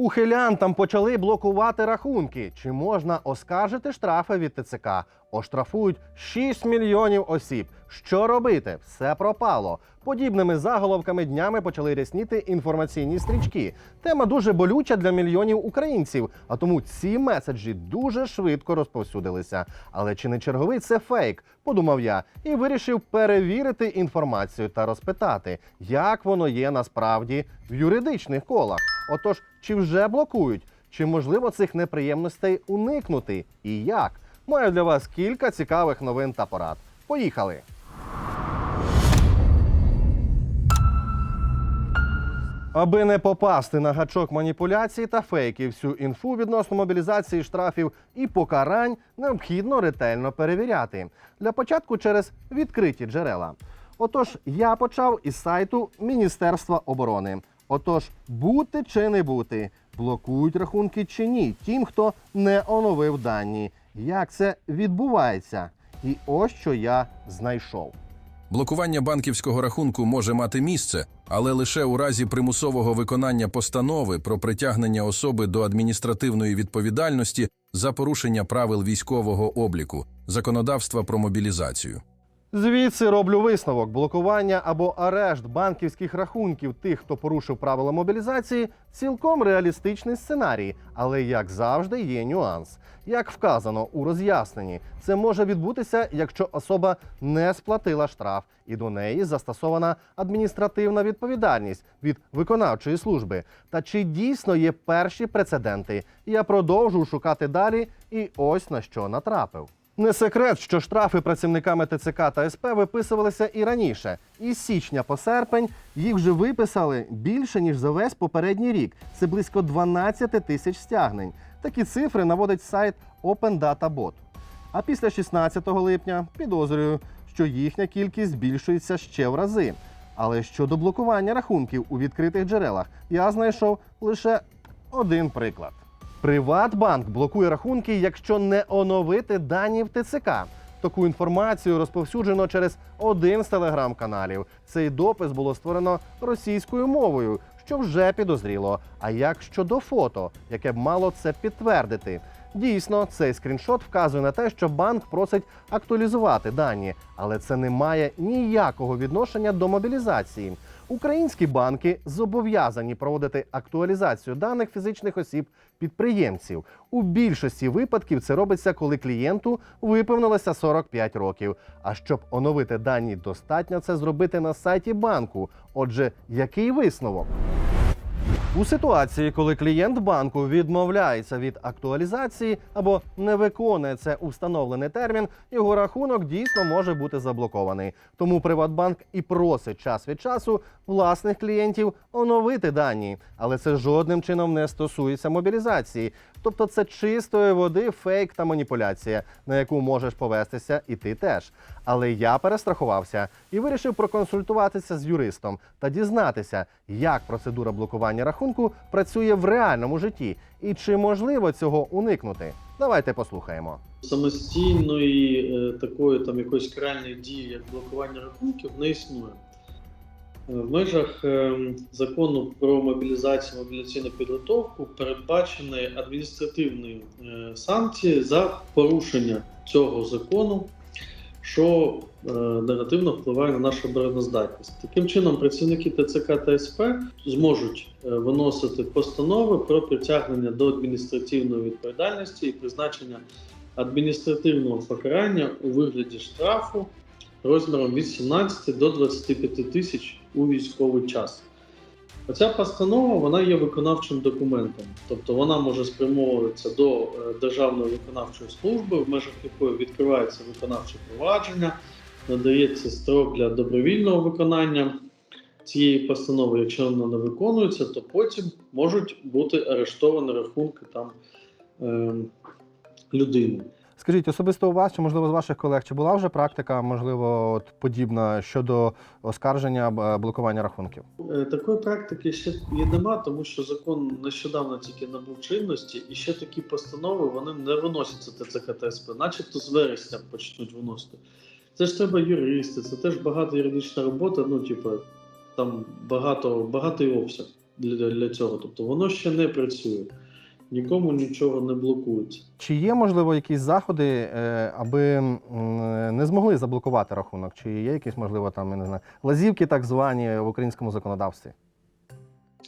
Ухилянтам почали блокувати рахунки. Чи можна оскаржити штрафи від ТЦК? Оштрафують 6 мільйонів осіб. Що робити? Все пропало. Подібними заголовками днями почали рясніти інформаційні стрічки. Тема дуже болюча для мільйонів українців, а тому ці меседжі дуже швидко розповсюдилися. Але чи не черговий це фейк? Подумав я і вирішив перевірити інформацію та розпитати, як воно є насправді в юридичних колах. Отож, чи вже блокують, чи можливо цих неприємностей уникнути, і як? Маю для вас кілька цікавих новин та порад. Поїхали! Аби не попасти на гачок маніпуляцій та фейків, всю інфу відносно мобілізації штрафів і покарань необхідно ретельно перевіряти. Для початку через відкриті джерела. Отож, я почав із сайту Міністерства оборони. Отож, бути чи не бути, блокують рахунки чи ні, тим, хто не оновив дані. Як це відбувається? І ось що я знайшов. Блокування банківського рахунку може мати місце, але лише у разі примусового виконання постанови про притягнення особи до адміністративної відповідальності за порушення правил військового обліку, законодавства про мобілізацію. Звідси роблю висновок: блокування або арешт банківських рахунків тих, хто порушив правила мобілізації, цілком реалістичний сценарій, але як завжди є нюанс. Як вказано у роз'ясненні, це може відбутися, якщо особа не сплатила штраф, і до неї застосована адміністративна відповідальність від виконавчої служби. Та чи дійсно є перші прецеденти? Я продовжу шукати далі, і ось на що натрапив. Не секрет, що штрафи працівниками ТЦК та СП виписувалися і раніше. Із січня по серпень їх вже виписали більше ніж за весь попередній рік. Це близько 12 тисяч стягнень. Такі цифри наводить сайт Open Data Bot. А після 16 липня підозрюю, що їхня кількість збільшується ще в рази. Але щодо блокування рахунків у відкритих джерелах, я знайшов лише один приклад. Приватбанк блокує рахунки, якщо не оновити дані в ТЦК. Таку інформацію розповсюджено через один з телеграм-каналів. Цей допис було створено російською мовою, що вже підозріло. А як щодо фото, яке б мало це підтвердити? Дійсно, цей скріншот вказує на те, що банк просить актуалізувати дані, але це не має ніякого відношення до мобілізації. Українські банки зобов'язані проводити актуалізацію даних фізичних осіб підприємців. У більшості випадків це робиться, коли клієнту виповнилося 45 років. А щоб оновити дані, достатньо це зробити на сайті банку. Отже, який висновок? У ситуації, коли клієнт банку відмовляється від актуалізації або не виконує це у встановлений термін, його рахунок дійсно може бути заблокований. Тому Приватбанк і просить час від часу власних клієнтів оновити дані, але це жодним чином не стосується мобілізації. Тобто це чистої води фейк та маніпуляція, на яку можеш повестися і ти теж. Але я перестрахувався і вирішив проконсультуватися з юристом та дізнатися, як процедура блокування рахунку працює в реальному житті і чи можливо цього уникнути. Давайте послухаємо. самостійної е, такої там якоїсь крайньої дії, як блокування рахунків, не існує. Е, В межах е, закону про мобілізацію мобілізаційну підготовку передбачені адміністративні е, санкції за порушення цього закону, що е, негативно впливає на нашу обороноздатність. Таким чином, працівники ТЦК та СП зможуть е, виносити постанови про притягнення до адміністративної відповідальності і призначення адміністративного покарання у вигляді штрафу розміром від 17 до 25 тисяч у військовий час. Оця постанова вона є виконавчим документом, тобто вона може спрямовуватися до е, Державної виконавчої служби, в межах якої відкривається виконавче провадження, надається строк для добровільного виконання цієї постанови. Якщо вона не виконується, то потім можуть бути арештовані рахунки там е, людини. Скажіть, особисто у вас чи можливо з ваших колег, чи була вже практика, можливо, от подібна щодо оскарження е, блокування рахунків? Е, Такої практики ще є нема, тому що закон нещодавно тільки набув чинності, і ще такі постанови вони не виносяться ТЦК та СП, начебто з вересня почнуть виносити. Це ж треба юристи, це теж багато юридична робота, ну, типу, там багато, багатий обсяг. для, для цього. Тобто воно ще не працює, нікому нічого не блокується. Чи є можливо якісь заходи, е, аби не змогли заблокувати рахунок? Чи є якісь, можливо, там я не знаю, лазівки так звані в українському законодавстві?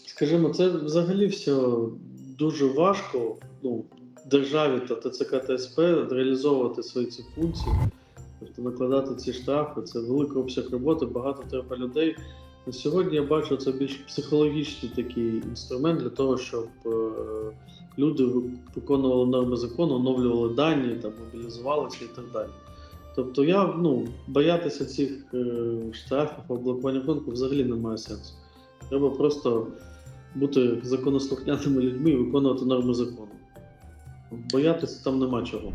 Скажімо, це взагалі все дуже важко ну, державі та ТЦК та СП реалізовувати свої ці функції, тобто накладати ці штрафи. Це великий обсяг роботи, багато треба людей. На сьогодні я бачу це більш психологічний такий інструмент для того, щоб е, люди виконували норми закону, оновлювали дані, там, мобілізувалися і так далі. Тобто я ну, боятися цих е, штрафів або блокування рахунку взагалі немає сенсу. Треба просто бути законослухняними людьми і виконувати норми закону. Боятися там нема чого.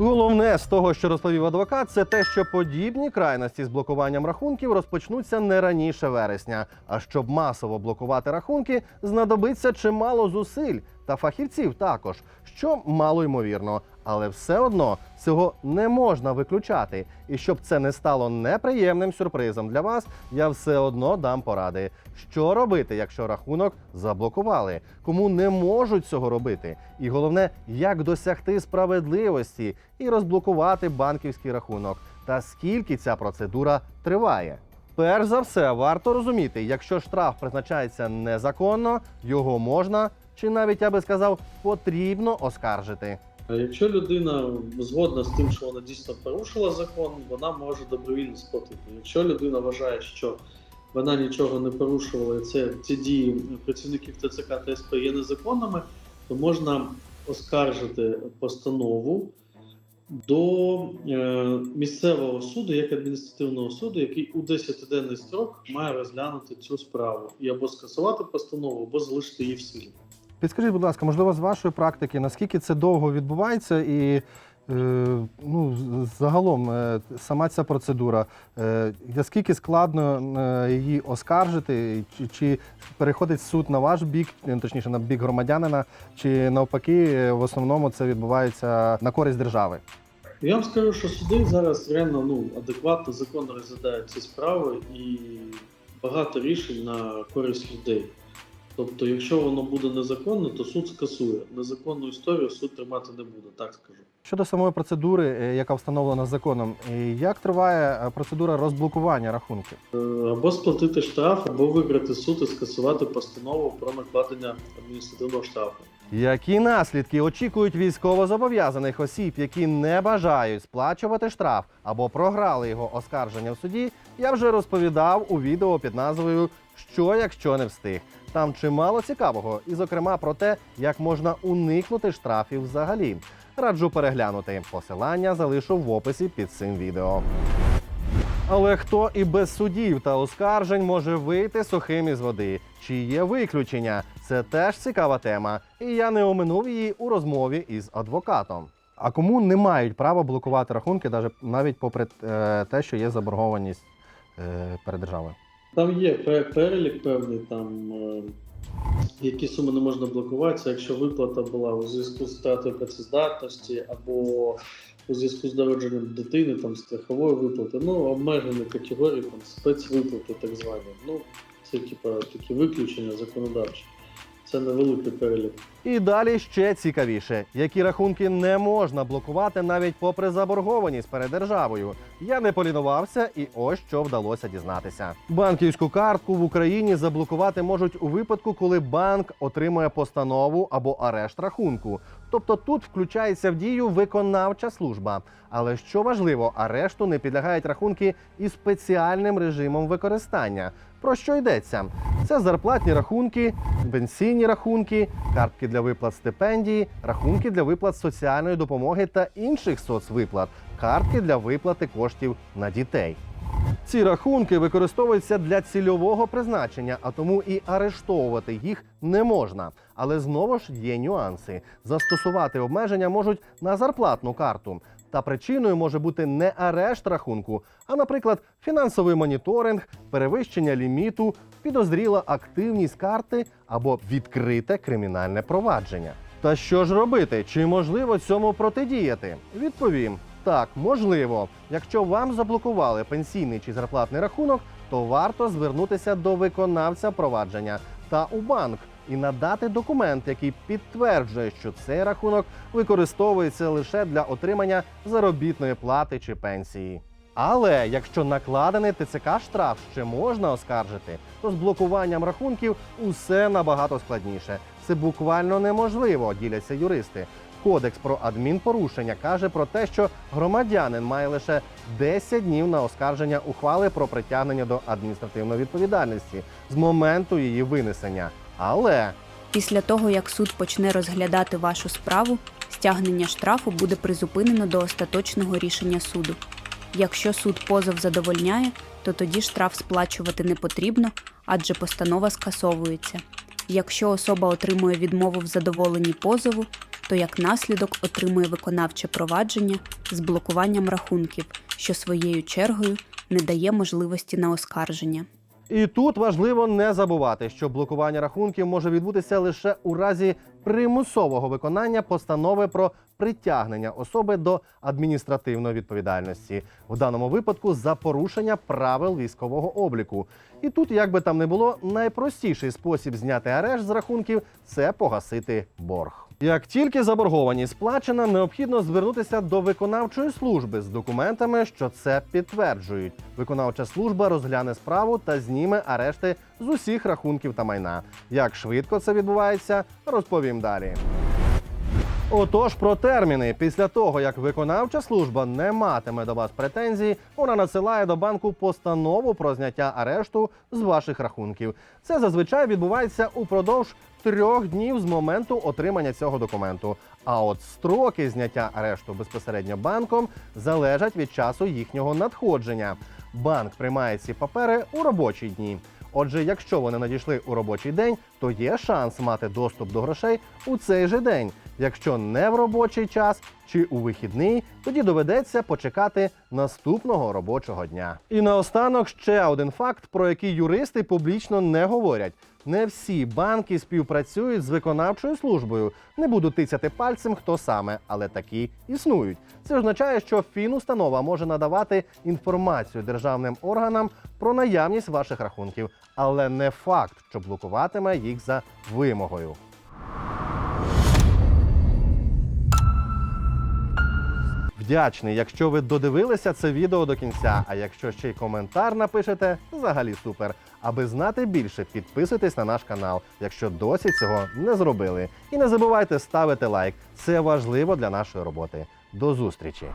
Головне з того, що розповів адвокат, це те, що подібні крайності з блокуванням рахунків розпочнуться не раніше вересня. А щоб масово блокувати рахунки, знадобиться чимало зусиль та фахівців також, що мало ймовірно. Але все одно цього не можна виключати. І щоб це не стало неприємним сюрпризом для вас, я все одно дам поради. Що робити, якщо рахунок заблокували? Кому не можуть цього робити? І головне, як досягти справедливості і розблокувати банківський рахунок, та скільки ця процедура триває. Перш за все, варто розуміти, якщо штраф призначається незаконно, його можна чи навіть я би сказав, потрібно оскаржити. А якщо людина згодна з тим, що вона дійсно порушила закон, вона може добровільно сплатити. Якщо людина вважає, що вона нічого не порушувала, і це ці дії працівників ТЦК та СП є незаконними, то можна оскаржити постанову до е, місцевого суду як адміністративного суду, який у 10-денний строк має розглянути цю справу і або скасувати постанову, або залишити її в силі. Підскажіть, будь ласка, можливо, з вашої практики, наскільки це довго відбувається, і е, ну, загалом е, сама ця процедура, е, наскільки складно е, її оскаржити, чи, чи переходить суд на ваш бік, е, точніше на бік громадянина, чи навпаки, е, в основному це відбувається на користь держави? Я вам скажу, що суди зараз реально ну, адекватно, законно розглядають ці справи і багато рішень на користь людей. Тобто, якщо воно буде незаконно, то суд скасує. Незаконну історію суд тримати не буде, так скажу. Щодо самої процедури, е, яка встановлена законом, е, як триває е, процедура розблокування рахунків? Або сплатити штраф, або виграти суд і скасувати постанову про накладення адміністративного штрафу. Які наслідки очікують військовозобов'язаних осіб, які не бажають сплачувати штраф або програли його оскарження в суді, я вже розповідав у відео під назвою Що якщо не встиг. Там чимало цікавого, і зокрема про те, як можна уникнути штрафів взагалі. Раджу переглянути. Посилання залишу в описі під цим відео. Але хто і без судів та оскаржень може вийти сухим із води? Чи є виключення? Це теж цікава тема, і я не оминув її у розмові із адвокатом. А кому не мають права блокувати рахунки, навіть попри е, те, що є заборгованість е, перед державою? Там є пе- перелік певний, там е, які суми не можна блокувати, якщо виплата була у зв'язку з втратою працездатності або у зв'язку з народженням дитини, там страхової виплати, ну обмежені категорії, там спецвиплати, так звані. Ну це типа такі виключення законодавчі. Це невеликий перелік. І далі ще цікавіше, які рахунки не можна блокувати навіть попри заборгованість перед державою. Я не полінувався, і ось що вдалося дізнатися. Банківську картку в Україні заблокувати можуть у випадку, коли банк отримує постанову або арешт рахунку. Тобто тут включається в дію виконавча служба. Але що важливо, арешту не підлягають рахунки із спеціальним режимом використання. Про що йдеться? Це зарплатні рахунки, пенсійні рахунки, картки для виплат стипендії, рахунки для виплат соціальної допомоги та інших соцвиплат, картки для виплати коштів на дітей. Ці рахунки використовуються для цільового призначення, а тому і арештовувати їх не можна. Але знову ж є нюанси. Застосувати обмеження можуть на зарплатну карту. Та причиною може бути не арешт рахунку, а, наприклад, фінансовий моніторинг, перевищення ліміту, підозріла активність карти або відкрите кримінальне провадження. Та що ж робити? Чи можливо цьому протидіяти? Відповім: так, можливо. Якщо вам заблокували пенсійний чи зарплатний рахунок, то варто звернутися до виконавця провадження та у банк і надати документ, який підтверджує, що цей рахунок використовується лише для отримання заробітної плати чи пенсії. Але якщо накладений ТЦК штраф ще можна оскаржити, то з блокуванням рахунків усе набагато складніше. Це буквально неможливо, діляться юристи. Кодекс про адмінпорушення каже про те, що громадянин має лише 10 днів на оскарження ухвали про притягнення до адміністративної відповідальності з моменту її винесення. Але Після того, як суд почне розглядати вашу справу, стягнення штрафу буде призупинено до остаточного рішення суду. Якщо суд позов задовольняє, то тоді штраф сплачувати не потрібно, адже постанова скасовується. Якщо особа отримує відмову в задоволенні позову, то як наслідок отримує виконавче провадження з блокуванням рахунків, що своєю чергою не дає можливості на оскарження. І тут важливо не забувати, що блокування рахунків може відбутися лише у разі примусового виконання постанови про притягнення особи до адміністративної відповідальності, в даному випадку за порушення правил військового обліку. І тут, як би там не було, найпростіший спосіб зняти арешт з рахунків це погасити борг. Як тільки заборгованість сплачена, необхідно звернутися до виконавчої служби з документами, що це підтверджують. Виконавча служба розгляне справу та зніме арешти з усіх рахунків та майна. Як швидко це відбувається, розповім далі. Отож, про терміни. Після того, як виконавча служба не матиме до вас претензій, вона надсилає до банку постанову про зняття арешту з ваших рахунків. Це зазвичай відбувається упродовж трьох днів з моменту отримання цього документу. А от строки зняття арешту безпосередньо банком залежать від часу їхнього надходження. Банк приймає ці папери у робочі дні. Отже, якщо вони надійшли у робочий день, то є шанс мати доступ до грошей у цей же день. Якщо не в робочий час чи у вихідний, тоді доведеться почекати наступного робочого дня. І наостанок ще один факт, про який юристи публічно не говорять. Не всі банки співпрацюють з виконавчою службою. Не буду тицяти пальцем, хто саме, але такі існують. Це означає, що фінустанова може надавати інформацію державним органам про наявність ваших рахунків, але не факт, що блокуватиме їх за вимогою. Вдячний, якщо ви додивилися це відео до кінця. А якщо ще й коментар напишете, взагалі супер. Аби знати більше, підписуйтесь на наш канал, якщо досі цього не зробили. І не забувайте ставити лайк. Це важливо для нашої роботи. До зустрічі!